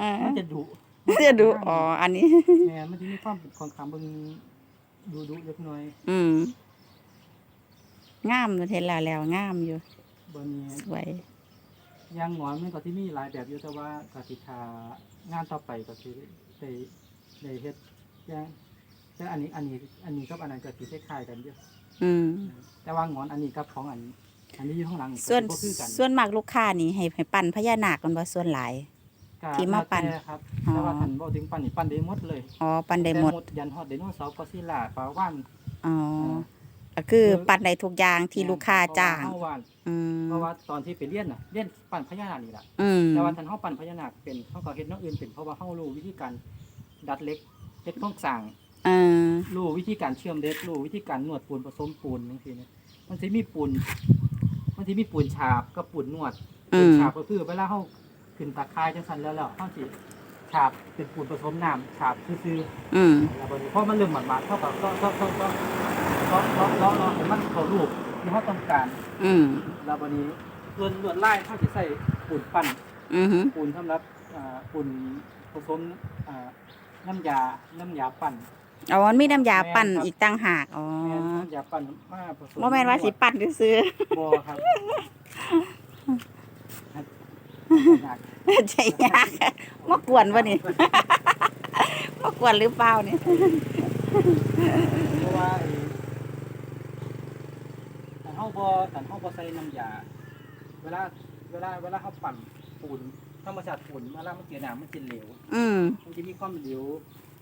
อ่ามันจะดุจะดูอ๋ออันนี้แม่มันจะมีความเป็นของคำเบิ่งดูดุเล็กน้อยอืมงามเห็นแล้วแล้วงามอยู่บนนี้สวย ยางหงอนมันก็ที่มีหลายแบบอยู่แต่ว่ากติกางานต่อไปก็คือได้ได้เฮ็ดอย่างแต่อันนี้อันนี้อันนี้กับอันนั้นก็สิคล้ายๆกันอยู่อืม แต่ว่าหงอนอันนี้กับของอัน อันนี้อยู่ข้างหลังส่วนก็คือกันส่วนมากลูกค้านี่ให้ให้ปั่นพญานาคกันบ่ส่วนหลายก็ ที่มาปั่นแล้วแต่ครับอ๋อแต่ว่าท่านบ่ถึงปั่นนี่ปั่นได้หมดเลยอ๋อปั่นได้หมดแต่ยันฮอดไดโนเสาร์ก็ซิล่าปลาว่านอ๋อก็คือปั่นได้ทุกอย่างที่ลูกค้าจ้างเพระว่เฮว่านอืมเพราะว่าตอนที่ไปเรียนน่ะเรียนปั่นพญานาคนี่ล่ะอืมแต่ว่าท่านเฮาปั่นพญานาคเป็นเฮาก็เฮ็ดแนวอื่นเป็นเพราะว่าเฮารู้วิธีการดัดเหล็กเฮ็ดโครงสร้างเออรู้วิธีการเชื่อมเหล็กรู้วิธีการนวดปูนผสมปูนจังซี่นะมันสิมีปูนมันสิมีปูนฉาบกับปูนนวดอืปูนมฉาบก็คือเวลาเฮา ขึ้นตะไคร้จังซั่นแล้วแล้วเฮาสิฉาบเป็นปูนผสมน้ำฉาบซื่อๆอืมแล้วบัดนี้พอมันเริ่มหมาดๆเท่ากับก็ก็ก็ก็ก็ก็ก็ก็ให้มันเข้ารูปที่เขาต้องการอืมแล้วบัดนี้ลวนลวดลายเขาจะใส่ปูนปั้น อือหือปูนสำหรับอ่าปูนผสมอ่าน้ำยา น้ำยาปั้นอ๋อมันมีน้ำยาปั่นแม่นครับอีกต่างหากอ๋อแม่นน้ำยาปั้นมาผสมบ่แม่นว่าสิปั่นซื้อบ่ครับ ครับๆ ใจยากมากวนวะนี่มากวนหรือเปล่าเนี่ยเพราะว่าไอ้แต่เฮาบ่แต่เฮาบ่ใส่น้ำยา เวลาเวลาเวลาเฮาปั่นปูนธรรมชาติปูนเวลามันเจอน้ำมันจะเหลวอืมมันจะมีความเหลว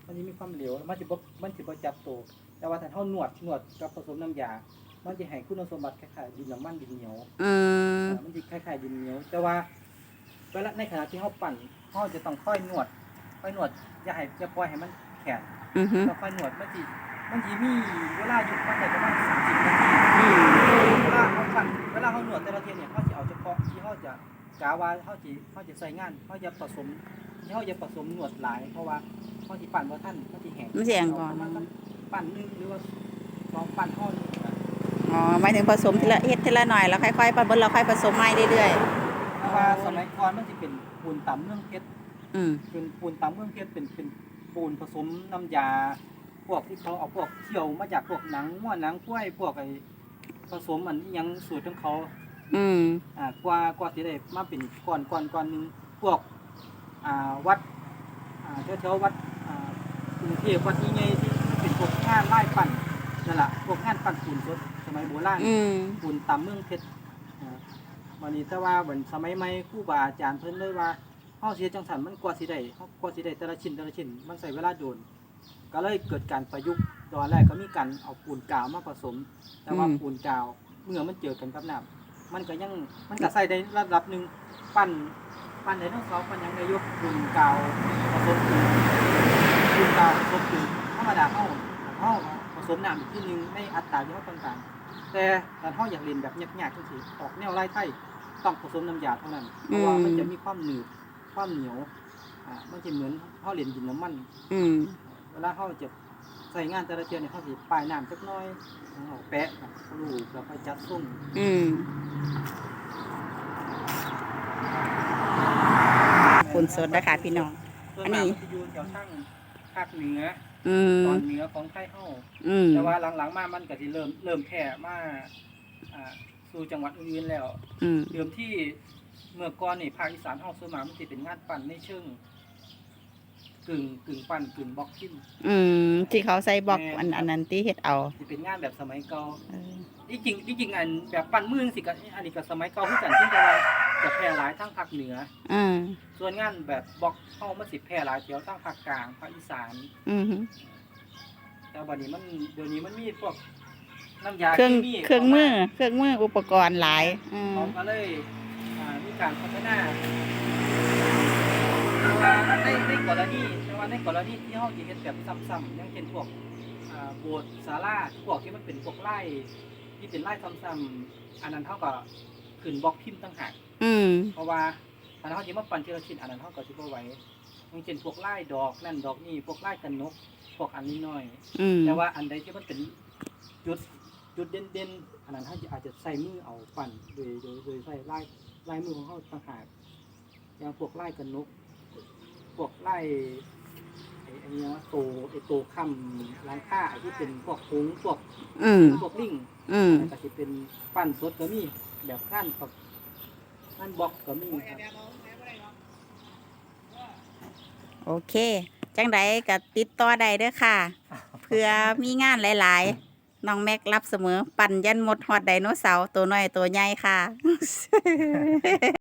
มันจะมีความเหลว มันจะบ่มันจะบ่จับตัว แต่ว่าถ้าเฮานวดนวดกับผสมน้ำยา มันจะให้คุณสมบัติคล้ายๆดินน้ำมันดินเหนียวอืมอ่ามันจะคล้ายๆดินเหนียว แต่ว่า เวลาในขณะที่เฮาปั่นเฮาจะต้องค่อยนวด ค่อยนวดอย่าให้อย่าปล่อยให้มันแข็งอือหือต้องค่อยนวดมันสิมันสิมีเวลาอยู่ปั่นได้ประมาณ30นาทีอืมเวลาเขาปั่นเวลาเขาหนวดแต่ละเทียนเนี่ยเขาจะเอาเฉพาะที่เขาจะกาว่าเขาจะเขาจะใส่งานเขาจะผสมที่เขาจะผสมหนวดหลาย เพราะว่าเขาจะปั่นว่าท่านเขาจะแห้งมันสิแห้งก่อน เาประมาณสักปั่นหนึงหรือว่าสองปั่นห่อหนึงนะอ๋อหมายถึงผสมทีละเฮ็ดทีละหน่อยแล้วค่อยๆปั่นเบิ่เราค่อยผสมใหม่เรื่อยเพ ราะว่าสมัยก่อนมันจะเป็นปูนตำเมืองเพชรๆอืมเป็นปูนตำเมืองเพชรเป็นเป็นปูนผสมน้ำยา พวกที่เขาเอาพวกเคี่ยวมาจากพวกหนังม้วนหนังกล้วยพวกไอ้ผสมอันอิหยังสูตรของเขาอืมอ่ากว่ากว่าที่ได้มาเป็นก่อนก่อนก่อนหนึ่งพวกอ่าวัดอ่าแถวๆวัดอ่ากรุงเทพวัดที่ใหญ่ที่มันเป็นพวกงานไล่ปั่นนั่นแหละพวกงานปั่นปูนสดสมัยโบราณ อืม ปูนตำเมืองเพชรอ่า วันนี้แต่ว่าเหมือนสมัยใหม่ครูบาอาจารย์เพิ่นเลยว่าเฮาสิเฮ็ดจังซั่นมันกว่าสิได้เฮากว่าสิได้แต่ละชิ้นแต่ละชิ้นมันใช้เวลาโดน ก็เลยเกิดการประยุกต์ตอนแรกก็มีการเอาปูนกาวมาผสม แต่ว่าอืม ปูนกาวเมื่อมันเจอกันกับน้ำมันก็ยังมันก็ใส่ได้ระดับหนึ่งปั้นปั้นไดโนเสาร์ปั้นหยังได้ยกปูนกาวผสมปูนปูนกาวผสมปูนธรรมดาเฮาเฮาผสมน้ำอีกทีหนึงในอัตราที่เฮาต้องการ แต่ถ้าเฮาอยากเรียนแบบยากๆจังซี่ออกแนวไล่ไทยต้องผสมน้ำยาเท่านั้นเพราะว่ามันจะมีความหนืดความเหนียวอ่ามันจะเหมือนเฮาเรียนดินน้ำมัน อืมเวลาเขาจะใส่งานแต่ละเทือเนี่ยเขาสิปลายน้ำจักหน้อยเอาแปะนะลูกแล้วค่อยจัดส่ง อืมคุณสดนะคะพี่น้อง ส่วนอันนี้มากมันจะอยู่แถวทางภาคเหนือ อือมตอนเหนือของไทยเฮาอืมแต่ว่าหลังๆมามันก็สิเริ่มเริ่มแพร่มาอ่าสู่จังหวัดอื่นๆแล้ว อืม เดิมที่เมื่อก่อนนี่ภาคอีสานเฮาส่วนมากมันสิเป็นงานปั้นในเชิงกึ่งกึ่งปั้นกึ่งบล็อกกิ้งอืม ที่เขาใส่บอกอันอันนั้นที่เฮ็ดเอาสิเป็นงานแบบสมัยเก่าเออที่จริงที่จริงอันแบบปั้นมือสิกับอันนี้กับสมัยเก่าคือกันที่จะว่า จะแพร่หลายทั้งภาคเหนือ อ่าส่วนงานแบบบล็อกเข้ามาสิแพร่หลายแถวทั้งภาคกลางภาคอีสาน อืมแต่บัดนี้มันเดี๋ยวนี้มันมีพวกน้ำยาเครื่องมีเครื่องมือเครื่องมืออุปกรณ์หลายอืมเขาก็เลยอ่ามีการพัฒนาแต่ว่าในในกรณีแต่ว่าในกรณีที่เขาจะเห็นแบบซ้ำๆอย่างเช่นพวกอ่าโบสถ์ศาลาพวกที่มันเป็นพวกไร่ที่เป็นไร่ซ้ำๆอันนั้นเท่ากับขึ้นบล็อกพิมพ์ต่างหาก อืม เพราะว่าถ้าเขาจะมาปั่นทีละชิ้นอันนั้นเขาก็จะบ่ไหวอย่างเช่นพวกไล่ดอกนั่นดอกนี่พวกไล่กันนก พวกอันนี้น้อย อืม แต่ว่าอันใดที่มันเป็นจุดจุดเด่นเด่นๆอันนั้นเขาจะอาจจะใส่มือเอาปั่นโดยโดยโดยใส่ไล่ไล่มือของเขาต่างหากอย่างพวกไล่กันนก พวกไล่ไอ้ไอ้เนี้ยโตไอ้โตค่ำร้านค้าไอ้ที่เป็นพวกพุงพวกอืม พวกลิง อืมก็จะเป็นปั้นสดก็มีแบบขั้นกับ ขั้นบล็อกก็มีครับ โอเค จังไดก็ติดต่อได้เด้อค่ะ เพื่อมีงานหลาย ๆ น้องแม็กรับเสมอ ปั่นยันหมดฮอดไดโนเสาร์ตัวน้อยตัวใหญ่ค่ะ